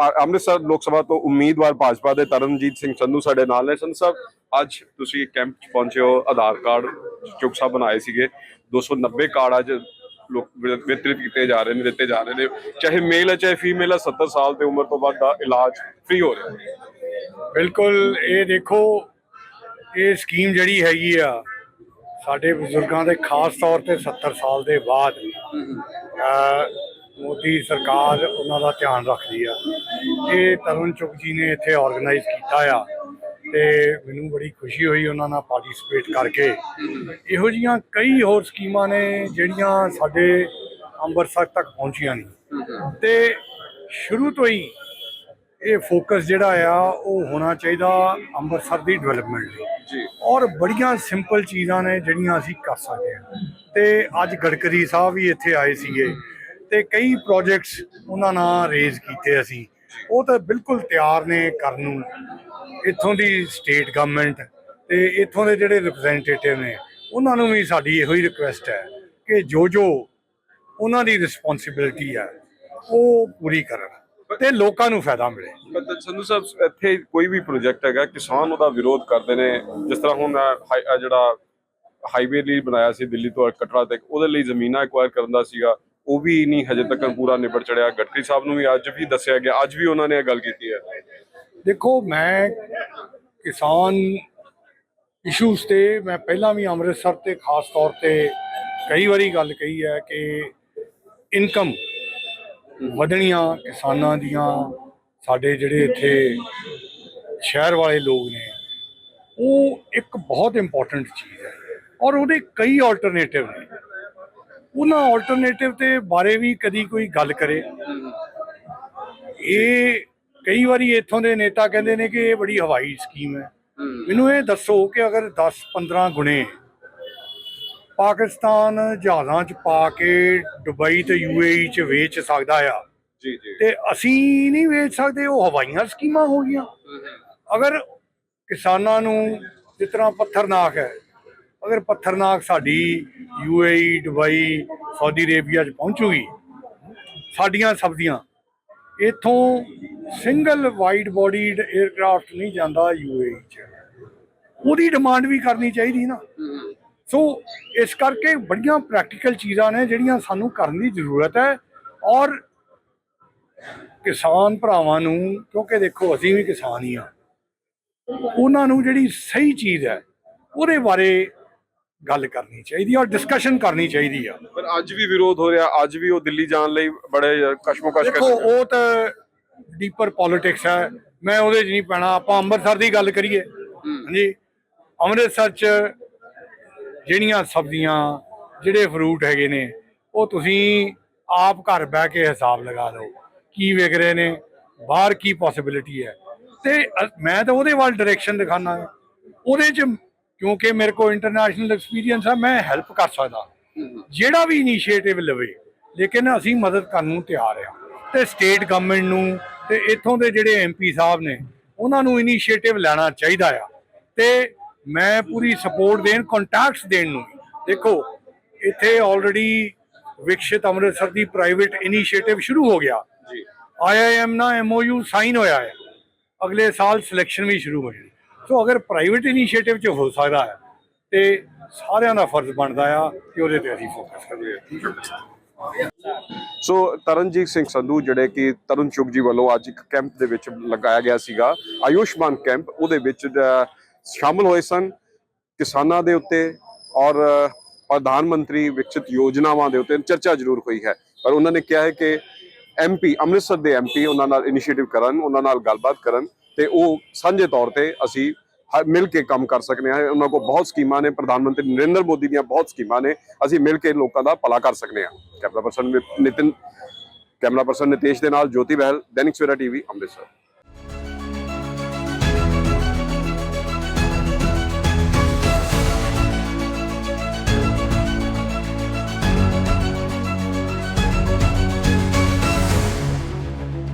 ਅੰਮ੍ਰਿਤਸਰ ਲੋਕ ਸਭਾ ਤੋਂ ਉਮੀਦਵਾਰ ਭਾਜਪਾ ਦੇ ਤਰਨਜੀਤ ਸਿੰਘ ਸੰਧੂ ਸਾਡੇ ਨਾਲ ਨੇ। ਸੰਧੂ ਸਾਹਿਬ, ਅੱਜ ਤੁਸੀਂ ਕੈਂਪ 'ਚ ਪਹੁੰਚੇ ਹੋ, ਆਧਾਰ ਕਾਰਡ ਚੁੱਕ ਸਾਹਿਬ ਬਣਾਏ ਸੀਗੇ। 290 ਕਾਰਡ ਅੱਜ ਲੋਕ ਵਿਤਰਿਤ ਕੀਤੇ ਜਾ ਰਹੇ ਨੇ, ਦਿੱਤੇ ਜਾ ਰਹੇ ਨੇ। ਚਾਹੇ ਮੇਲ ਹੈ, ਚਾਹੇ ਫੀਮੇਲ ਹੈ 70 ਸਾਲ ਦੀ ਉਮਰ ਤੋਂ ਬਾਅਦ ਦਾ ਇਲਾਜ ਫ੍ਰੀ ਹੋ ਰਿਹਾ ਬਿਲਕੁਲ, ਇਹ ਦੇਖੋ, ਇਹ ਸਕੀਮ ਜਿਹੜੀ ਹੈਗੀ ਆ, ਸਾਡੇ ਬਜ਼ੁਰਗਾਂ ਦੇ ਖਾਸ ਤੌਰ ਤੇ 70 ਸਾਲ ਦੇ ਬਾਅਦ ਮੋਦੀ ਸਰਕਾਰ ਉਹਨਾਂ ਦਾ ਧਿਆਨ ਰੱਖਦੀ ਆ। ਇਹ ਤਰੁਣ ਚੁੱਕ ਜੀ ਨੇ ਇੱਥੇ ਆਰਗੇਨਾਈਜ਼ ਕੀਤਾ ਆ ਤੇ ਮੈਨੂੰ ਬੜੀ ਖੁਸ਼ੀ ਹੋਈ ਉਹਨਾਂ ਨਾਲ ਪਾਰਟਿਸਿਪੇਟ ਕਰਕੇ। ਇਹੋ ਜੀਆਂ ਕਈ ਹੋਰ ਸਕੀਮਾਂ ਨੇ ਜਿਹੜੀਆਂ ਸਾਡੇ ਅੰਮ੍ਰਿਤਸਰ ਤੱਕ ਪਹੁੰਚੀਆਂ ਨਹੀਂ ਤੇ ਸ਼ੁਰੂ ਤੋਂ ਹੀ ਇਹ ਫੋਕਸ ਜਿਹੜਾ ਆ ਉਹ ਹੋਣਾ ਚਾਹੀਦਾ ਅੰਮ੍ਰਿਤਸਰ ਦੀ ਡਿਵੈਲਪਮੈਂਟ ਲਈ। ਜੀ। ਔਰ ਬੜੀਆਂ ਸਿੰਪਲ ਚੀਜ਼ਾਂ ਨੇ ਜਿਹੜੀਆਂ ਅਸੀਂ ਕਰ ਸਕਦੇ ਹਾਂ। ਤੇ ਅੱਜ ਗੜਕਰੀ ਸਾਹਿਬ ਵੀ ਇੱਥੇ ਆਏ ਸੀਗੇ। ਤੇ ਕਈ ਪ੍ਰੋਜੈਕਟਸ ਉਹਨਾਂ ਨਾਲ ਰੇਜ਼ ਕੀਤੇ ਅਸੀਂ। ਉਹ ਤਾਂ ਬਿਲਕੁਲ ਤਿਆਰ ਨੇ ਕਰਨ ਨੂੰ। ਇੱਥੋਂ ਦੀ ਸਟੇਟ ਗਵਰਨਮੈਂਟ ਤੇ ਇੱਥੋਂ ਦੇ ਜਿਹੜੇ ਰਿਪਰੈਜ਼ੈਂਟੇਟਿਵ ਨੇ ਉਹਨਾਂ ਨੂੰ ਵੀ ਸਾਡੀ ਇਹੋ ਹੀ ਰਿਕੁਐਸਟ ਹੈ ਕਿ ਜੋ ਜੋ ਉਹਨਾਂ ਦੀ ਰਿਸਪੌਂਸਿਬਿਲਟੀ ਹੈ ਉਹ ਪੂਰੀ ਕਰਨ ਤੇ ਲੋਕਾਂ ਨੂੰ ਫਾਇਦਾ ਮਿਲੇ। ਪਰ ਸੰਧੂ ਸਾਹਿਬ ਇੱਥੇ ਕੋਈ ਵੀ ਪ੍ਰੋਜੈਕਟ ਹੈਗਾ ਕਿਸਾਨ ਉਹਦਾ ਵਿਰੋਧ ਕਰਦੇ ਨੇ। ਜਿਸ ਤਰ੍ਹਾਂ ਹੁਣ ਅਹ, ਜਿਹੜਾ ਹਾਈਵੇ ਲਈ ਬਣਾਇਆ ਸੀ ਦਿੱਲੀ ਤੋਂ ਕਟਰਾ ਤੱਕ ਉਹਦੇ ਲਈ ਜ਼ਮੀਨਾਂ ਐਕਵਾਇਰ ਕਰਨ ਦਾ ਸੀਗਾ। ਉਹ ਵੀ ਨਹੀਂ ਹਜੇ ਤੱਕ ਪੂਰਾ ਨਿਬੜ ਚੜਿਆ। ਗਡਕਰੀ ਸਾਹਿਬ ਨੂੰ ਵੀ ਅੱਜ ਵੀ ਦੱਸਿਆ ਗਿਆ, ਅੱਜ ਵੀ ਉਹਨਾਂ ਨੇ ਇਹ ਗੱਲ ਕੀਤੀ ਹੈ। ਦੇਖੋ, ਮੈਂ ਕਿਸਾਨ ਇਸ਼ੂਸ ਤੇ ਮੈਂ ਪਹਿਲਾਂ ਵੀ ਅੰਮ੍ਰਿਤਸਰ ਤੇ ਖਾਸ ਤੌਰ ਤੇ ਕਈ ਵਾਰੀ ਗੱਲ ਕਹੀ ਹੈ ਕਿ ਇਨਕਮ ਵਧਣੀਆਂ ਕਿਸਾਨਾਂ ਦੀਆਂ, ਸਾਡੇ ਜਿਹੜੇ ਇੱਥੇ ਸ਼ਹਿਰ ਵਾਲੇ ਲੋਕ ਨੇ, ਉਹ ਇੱਕ ਬਹੁਤ ਇੰਪੋਰਟੈਂਟ ਚੀਜ਼ ਹੈ। ਔਰ ਉਹਦੇ ਕਈ ਆਲਟਰਨੇਟਿਵ ਨੇ। ਉਹਨਾਂ ਆਲਟਰਨੇਟਿਵ ਤੇ ਬਾਰੇ ਵੀ ਕਦੀ ਕੋਈ ਗੱਲ ਕਰੇ। ਇਹ ਕਈ ਵਾਰੀ ਇੱਥੋਂ ਦੇ ਨੇਤਾ ਕਹਿੰਦੇ ਨੇ ਕਿ ਇਹ ਬੜੀ ਹਵਾਈ ਸਕੀਮ ਹੈ। ਮੈਨੂੰ ਇਹ ਦੱਸੋ ਕਿ ਅਗਰ 10 15 ਗੁਣੇ ਪਾਕਿਸਤਾਨ ਜਹਾਜ਼ਾਂ 'ਚ ਪਾ ਕੇ ਦੁਬਈ ਤੇ ਯੂਏਈ 'ਚ ਵੇਚ ਸਕਦਾ ਆ ਜੀ ਜੀ। ਤੇ ਅਸੀਂ ਨਹੀਂ ਵੇਚ ਸਕਦੇ ਉਹ ਹਵਾਈਆਂ ਸਕੀਮਾਂ ਹੋ ਗਈਆਂ। ਅਗਰ ਕਿਸਾਨਾਂ ਨੂੰ ਜਿਸ ਤਰ੍ਹਾਂ ਪੱਥਰਨਾਕ ਹੈ ਅਗਰ ਪੱਥਰਨਾਕ ਸਾਡੀ ਯੂਏਈ ਦੁਬਈ ਸਾਊਦੀ ਅਰੇਬੀਆ 'ਚ ਪਹੁੰਚੂਗੀ। ਸਾਡੀਆਂ ਸਬਜ਼ੀਆਂ। ਇਥੋਂ ਸਿੰਗਲ ਵਾਈਡ ਬੋਡੀਡ 에ਅਰਕ੍ਰਾਫਟ ਨਹੀਂ ਜਾਂਦਾ ਯੂਏਈ 'ਚ। ਉਹਦੀ ਡਿਮਾਂਡ ਵੀ ਕਰਨੀ ਚਾਹੀਦੀ ਨਾ। ਸੋ ਇਸ ਕਰਕੇ ਬੜੀਆਂ ਪ੍ਰੈਕਟੀਕਲ ਚੀਜ਼ਾਂ ਨੇ ਜਿਹੜੀਆਂ ਸਾਨੂੰ ਕਰਨ ਦੀ ਜ਼ਰੂਰਤ ਹੈ। ਔਰ ਕਿਸਾਨ ਭਰਾਵਾਂ ਨੂੰ, ਕਿਉਂਕਿ ਦੇਖੋ ਅਸੀਂ ਵੀ ਕਿਸਾਨ ਹੀ ਆ ਉਹਨਾਂ ਨੂੰ ਜਿਹੜੀ ਸਹੀ ਚੀਜ਼ ਹੈ, ਉਹਦੇ ਬਾਰੇ ਗੱਲ ਕਰਨੀ ਚਾਹੀਦੀ ਔਰ ਡਿਸਕਸ਼ਨ ਕਰਨੀ ਚਾਹੀਦੀ ਆ। ਪਰ ਅੱਜ ਵੀ ਵਿਰੋਧ ਹੋ ਰਿਹਾ ਅੱਜ ਵੀ ਉਹ ਦਿੱਲੀ ਜਾਣ ਲਈ ਬੜੇ ਕਸ਼ਮਕਸ਼ ਕਰ ਦੇਖੋ ਉਹ ਤਾਂ ਡੀਪਰ ਪੋਲਿਟਿਕਸ ਹੈ ਮੈਂ ਉਹਦੇ 'ਚ ਨਹੀਂ ਪੈਣਾ ਆਪਾਂ ਅੰਮ੍ਰਿਤਸਰ ਦੀ ਗੱਲ ਕਰੀਏ। ਹਾਂਜੀ ਅੰਮ੍ਰਿਤਸਰ 'ਚ ਜਿਹੜੀਆਂ ਸਬਜ਼ੀਆਂ ਜਿਹੜੇ ਫਰੂਟ ਹੈਗੇ ਨੇ ਉਹ ਤੁਸੀਂ ਆਪ ਘਰ ਬਹਿ ਕੇ ਹਿਸਾਬ ਲਗਾ ਲਓ ਕੀ ਵਿਕ ਰਹੇ ਨੇ ਬਾਹਰ ਕੀ ਪੋਸਿਬਿਲਿਟੀ ਹੈ। ਤੇ ਮੈਂ ਤਾਂ ਉਹਦੇ ਵੱਲ ਡਾਇਰੈਕਸ਼ਨ ਦਿਖਾਣਾ ਉਹਦੇ 'ਚ ਕਿਉਂਕਿ ਮੇਰੇ ਕੋਲ ਇੰਟਰਨੈਸ਼ਨਲ ਐਕਸਪੀਰੀਅੰਸ ਹੈ ਮੈਂ ਹੈਲਪ ਕਰ ਸਕਦਾ। ਜਿਹੜਾ ਵੀ ਇਨੀਸ਼ੀਏਟਿਵ ਲਵੇ ਲੇਕਿਨ ਅਸੀਂ ਮਦਦ ਕਰਨ ਨੂੰ ਤਿਆਰ ਆ। ਤੇ ਸਟੇਟ ਗਵਰਨਮੈਂਟ ਨੂੰ ਤੇ ਇੱਥੋਂ ਦੇ ਜਿਹੜੇ ਐਮਪੀ ਸਾਹਿਬ ਨੇ ਉਹਨਾਂ ਨੂੰ ਇਨੀਸ਼ੀਏਟਿਵ ਲੈਣਾ ਚਾਹੀਦਾ ਆ। ਤੇ ਮੈਂ ਪੂਰੀ ਸਪੋਰਟ ਦੇਣ ਕੰਟੈਕਟਸ ਦੇਣ ਨੂੰ। ਦੇਖੋ ਇੱਥੇ ਆਲਰੇਡੀ ਵਿਕਸਿਤ ਅੰਮ੍ਰਿਤਸਰ ਦੀ ਪ੍ਰਾਈਵੇਟ ਇਨੀਸ਼ੀਏਟਿਵ ਸ਼ੁਰੂ ਹੋ ਗਿਆ। ਜੀ। ਆਈਆਈਐਮ ਨਾਲ ਐਮਓਯੂ ਸਾਈਨ ਹੋਇਆ ਹੈ ਅਗਲੇ ਸਾਲ ਸਿਲੈਕਸ਼ਨ ਵੀ ਸ਼ੁਰੂ ਹੋ ਜਾਣੀ। ਸੋ ਅਗਰ ਪ੍ਰਾਈਵੇਟ ਇਨੀਸ਼ੀਏਟਿਵ ਚ ਹੋ ਸਕਦਾ ਹੈ ਤੇ ਸਾਰਿਆਂ ਦਾ ਫਰਜ਼ ਬਣਦਾ ਆ ਕਿ ਉਹਦੇ ਤੇ ਅਸੀਂ ਫੋਕਸ ਕਰੀਏ। ਸੋ ਤਰਨਜੀਤ ਸਿੰਘ ਸੰਧੂ ਜਿਹੜੇ ਕਿ ਤਰੁਣ ਚੁਗ ਜੀ ਵੱਲੋਂ ਅੱਜ ਇੱਕ ਕੈਂਪ ਦੇ ਵਿੱਚ ਲਗਾਇਆ ਗਿਆ ਸੀਗਾ ਆਯੁਸ਼ਮਾਨ ਕੈਂਪ ਉਹਦੇ ਵਿੱਚ ਅਹ, ਸ਼ਾਮਲ ਹੋਏ ਸਨ ਕਿਸਾਨਾਂ ਦੇ ਉੱਤੇ ਔਰ ਪ੍ਰਧਾਨ ਮੰਤਰੀ ਵਿਕਸਿਤ ਯੋਜਨਾਵਾਂ ਦੇ ਉੱਤੇ ਚਰਚਾ ਜ਼ਰੂਰ ਹੋਈ ਹੈ। ਪਰ ਉਹਨਾਂ ਨੇ ਕਿਹਾ ਹੈ ਕਿ ਐਮਪੀ ਅੰਮ੍ਰਿਤਸਰ ਦੇ ਐਮਪੀ ਉਹਨਾਂ ਨਾਲ ਇਨੀਸ਼ੀਏਟਿਵ ਕਰਨ ਉਹਨਾਂ ਨਾਲ ਗੱਲਬਾਤ ਕਰਨ ਤੇ ਉਹ ਸਾਂਝੇ ਤੌਰ ਤੇ ਅਸੀਂ ਹ- ਮਿਲ ਕੇ ਕੰਮ ਕਰ ਸਕਦੇ ਹਾਂ ਉਹਨਾਂ ਕੋਲ ਬਹੁਤ ਸਕੀਮਾਂ ਨੇ। ਪ੍ਰਧਾਨ ਮੰਤਰੀ ਨਰਿੰਦਰ ਮੋਦੀ ਦੀਆਂ ਬਹੁਤ ਸਕੀਮਾਂ ਨੇ। ਅਸੀਂ ਮਿਲ ਕੇ ਲੋਕਾਂ ਦਾ ਭਲਾ ਕਰ ਸਕਦੇ ਹਾਂ camera person Nitin, camera person Nitesh ਦੇ ਨਾਲ ਜੋਤੀ ਬਹਿਲ, ਦੈਨਿਕ ਸਵੇਰਾ ਟੀਵੀ, ਅੰਮ੍ਰਿਤਸਰ।